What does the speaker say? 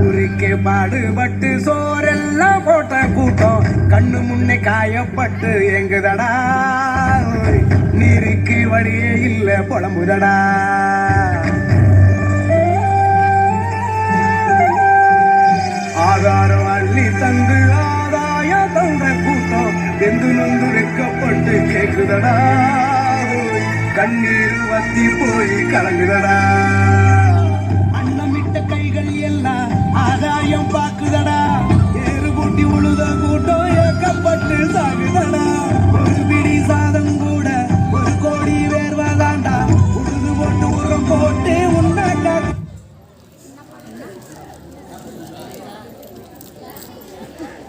ஊருக்கு பாடுபட்டு சோறெல்லாம் போட்ட கூட்டம். கண்ணு முன்னே காயப்பட்டு எங்குதடா நீருக்கு வழியே இல்லை புலம்புதடா. ஆதாரம் அள்ளி தந்து ஆதாயம் தந்த கூட்டம். எங்கு நொந்து கலங்குதடா. கண்ணீர் வத்தி போய் கலங்குதடா.